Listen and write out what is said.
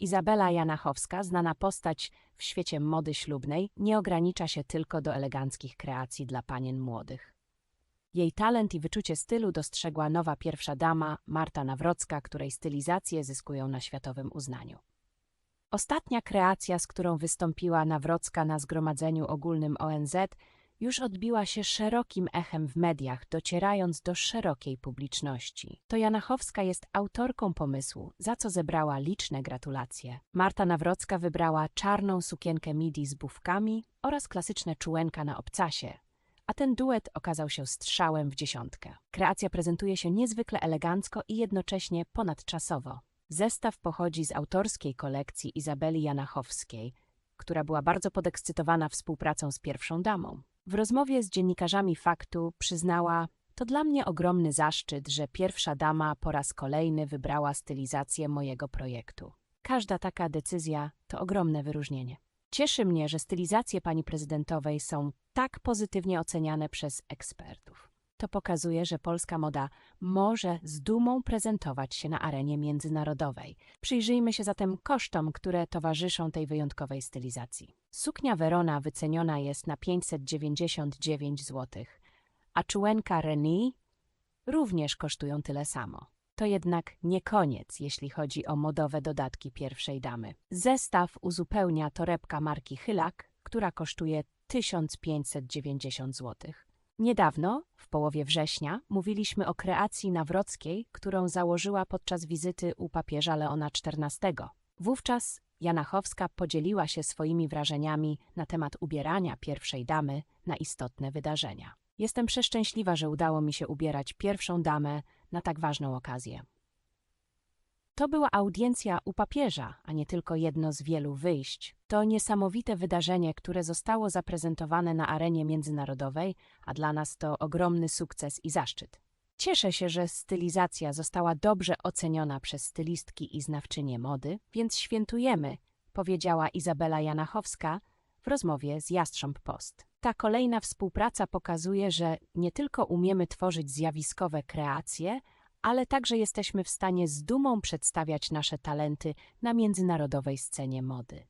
Izabela Janachowska, znana postać w świecie mody ślubnej, nie ogranicza się tylko do eleganckich kreacji dla panien młodych. Jej talent i wyczucie stylu dostrzegła nowa pierwsza dama Marta Nawrocka, której stylizacje zyskują na światowym uznaniu. Ostatnia kreacja, z którą wystąpiła Nawrocka na zgromadzeniu ogólnym ONZ, już odbiła się szerokim echem w mediach, docierając do szerokiej publiczności. To Janachowska jest autorką pomysłu, za co zebrała liczne gratulacje. Marta Nawrocka wybrała czarną sukienkę midi z bufkami oraz klasyczne czułenka na obcasie, a ten duet okazał się strzałem w dziesiątkę. Kreacja prezentuje się niezwykle elegancko i jednocześnie ponadczasowo. Zestaw pochodzi z autorskiej kolekcji Izabeli Janachowskiej, która była bardzo podekscytowana współpracą z pierwszą damą. W rozmowie z dziennikarzami faktu przyznała: To dla mnie ogromny zaszczyt, że pierwsza dama po raz kolejny wybrała stylizację mojego projektu. Każda taka decyzja to ogromne wyróżnienie. Cieszy mnie, że stylizacje pani prezydentowej są tak pozytywnie oceniane przez ekspertów. To pokazuje, że polska moda może z dumą prezentować się na arenie międzynarodowej. Przyjrzyjmy się zatem kosztom, które towarzyszą tej wyjątkowej stylizacji. Suknia Verona wyceniona jest na 599 zł, a czułenka Reni również kosztują tyle samo. To jednak nie koniec, jeśli chodzi o modowe dodatki pierwszej damy. Zestaw uzupełnia torebka marki Chylak, która kosztuje 1590 zł. Niedawno, w połowie września, mówiliśmy o kreacji Nawrockiej, którą założyła podczas wizyty u papieża Leona XIV. Wówczas Janachowska podzieliła się swoimi wrażeniami na temat ubierania pierwszej damy na istotne wydarzenia. Jestem przeszczęśliwa, że udało mi się ubierać pierwszą damę na tak ważną okazję. To była audiencja u papieża, a nie tylko jedno z wielu wyjść. To niesamowite wydarzenie, które zostało zaprezentowane na arenie międzynarodowej, a dla nas to ogromny sukces i zaszczyt. Cieszę się, że stylizacja została dobrze oceniona przez stylistki i znawczynie mody, więc świętujemy, powiedziała Izabela Janachowska w rozmowie z Jastrząb Post. Ta kolejna współpraca pokazuje, że nie tylko umiemy tworzyć zjawiskowe kreacje, ale także jesteśmy w stanie z dumą przedstawiać nasze talenty na międzynarodowej scenie mody.